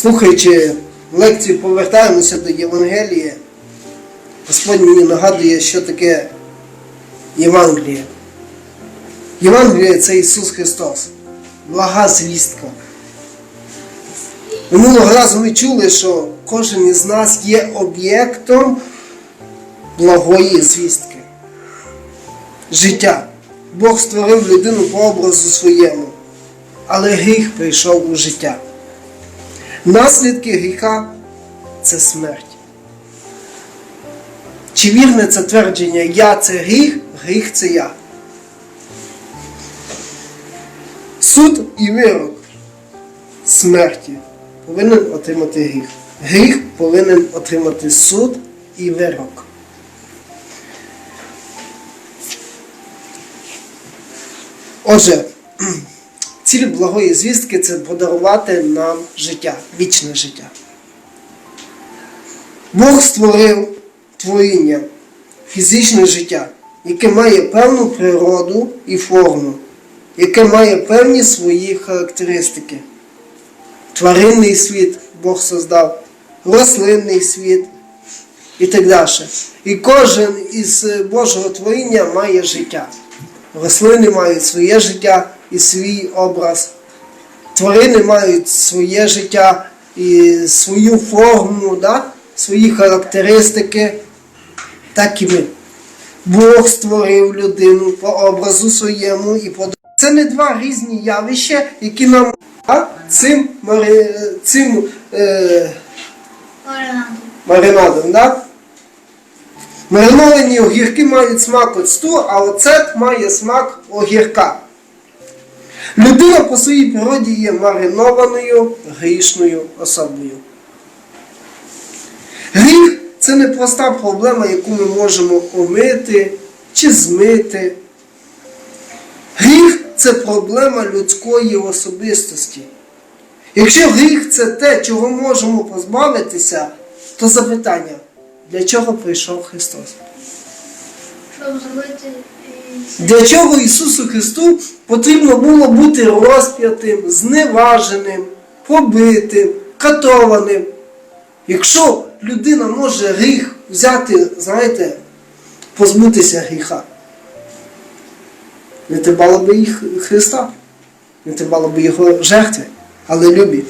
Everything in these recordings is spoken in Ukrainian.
Слухаючи лекцію, повертаємося до Євангелія. Господь мені нагадує, що таке Євангеліє. Євангеліє це Ісус Христос, блага звістка. Минулого разу ми чули, що кожен із нас є об'єктом благої звістки. Життя. Бог створив людину по образу своєму, але гріх прийшов у життя. Наслідки гріха це смерть. Чи вірне це твердження Я це гріх, гріх це я. Суд і вирок смерті повинен отримати гріх. Гріх повинен отримати суд і вирок. Отже, ціль благої звістки це подарувати нам життя, вічне життя. Бог створив творіння, фізичне життя, яке має певну природу і форму, яке має певні свої характеристики. Тваринний світ Бог создав, рослинний світ і так далі. І кожен із Божого творіння має життя. Рослини мають своє життя і свій образ. Тварини мають своє життя і свою форму, да? свої характеристики, так і ми. Бог створив людину по образу своєму і по це не два різні явища, які нам а, цим, мари... цим е... Маринадом. Да? Мариновані огірки мають смак оцту, а оцет має смак огірка. Людина по своїй природі є маринованою грішною особою. Гріх це не проста проблема, яку ми можемо омити чи змити. Гріх це проблема людської особистості. Якщо гріх це те, чого можемо позбавитися, то запитання, для чого прийшов Христос? Для чого Ісусу Христу потрібно було бути розп'ятим, зневаженим, побитим, катованим? Якщо людина може гріх взяти, знаєте, позбутися гріха, не треба би їх Христа, не треба би Його жертви, але любі.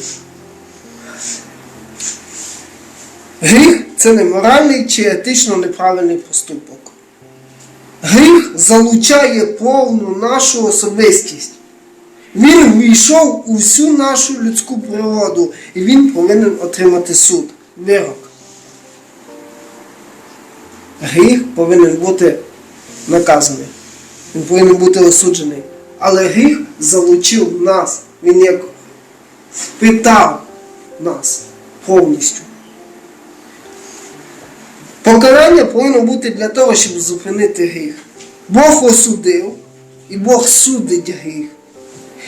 Гріх це не моральний чи етично неправильний поступок. Гріх залучає повну нашу особистість. Він ввійшов у всю нашу людську природу, і він повинен отримати суд, вирок. Гріх повинен бути наказаний. Він повинен бути осуджений. Але гріх залучив нас. Він як впитав нас повністю. Покарання повинно бути для того, щоб зупинити гріх. Бог осудив і Бог судить гріх.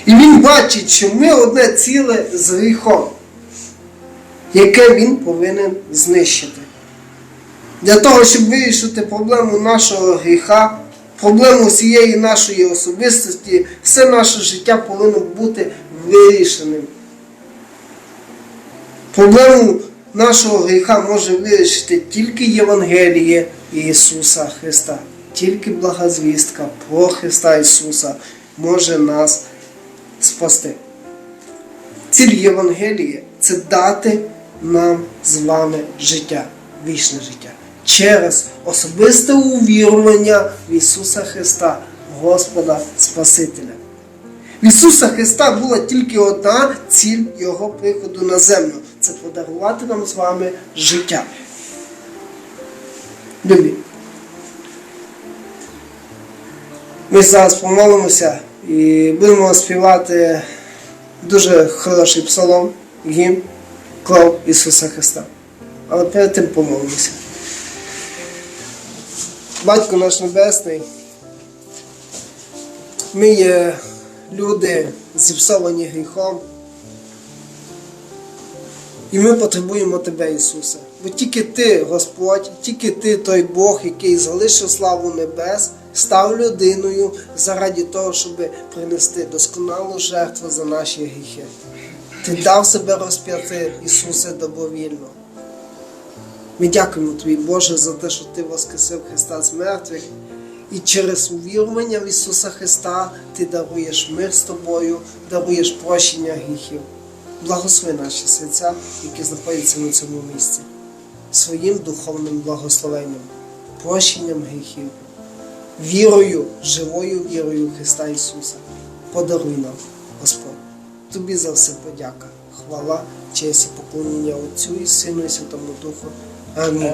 І Він бачить, що ми одне ціле з гріхом, яке він повинен знищити. Для того, щоб вирішити проблему нашого гріха, проблему всієї нашої особистості, все наше життя повинно бути вирішеним. Проблему нашого гріха може вирішити тільки Євангеліє Ісуса Христа. Тільки благозвістка про Христа Ісуса може нас спасти. Ціль Євангелії це дати нам з вами життя, вічне життя. Через особисте увірування в Ісуса Христа, Господа Спасителя. В Ісуса Христа була тільки одна ціль Його приходу на землю це подарувати нам з вами життя. Любі. Ми зараз помолимося і будемо співати дуже хороший псалом, гімн кров Ісуса Христа. Але перед тим помолимося. Батько наш Небесний, ми є люди зіпсовані гріхом. І ми потребуємо Тебе, Ісусе. Бо тільки Ти, Господь, тільки Ти той Бог, який залишив славу небес, став людиною заради того, щоб принести досконалу жертву за наші гріхи. Ти дав себе розп'яти, Ісусе, добровільно. Ми дякуємо Тобі, Боже, за те, що Ти воскресив Христа з мертвих. І через увірування в Ісуса Христа Ти даруєш мир з тобою, даруєш прощення гріхів. Благослови наші серця, які знаходяться на цьому місці, своїм духовним благословенням, прощенням гріхів, вірою, живою вірою Христа Ісуса. Подаруй нам, Господь. Тобі за все подяка, хвала, честь і поклоніння Отцю і Сину і Святому Духу. Амінь.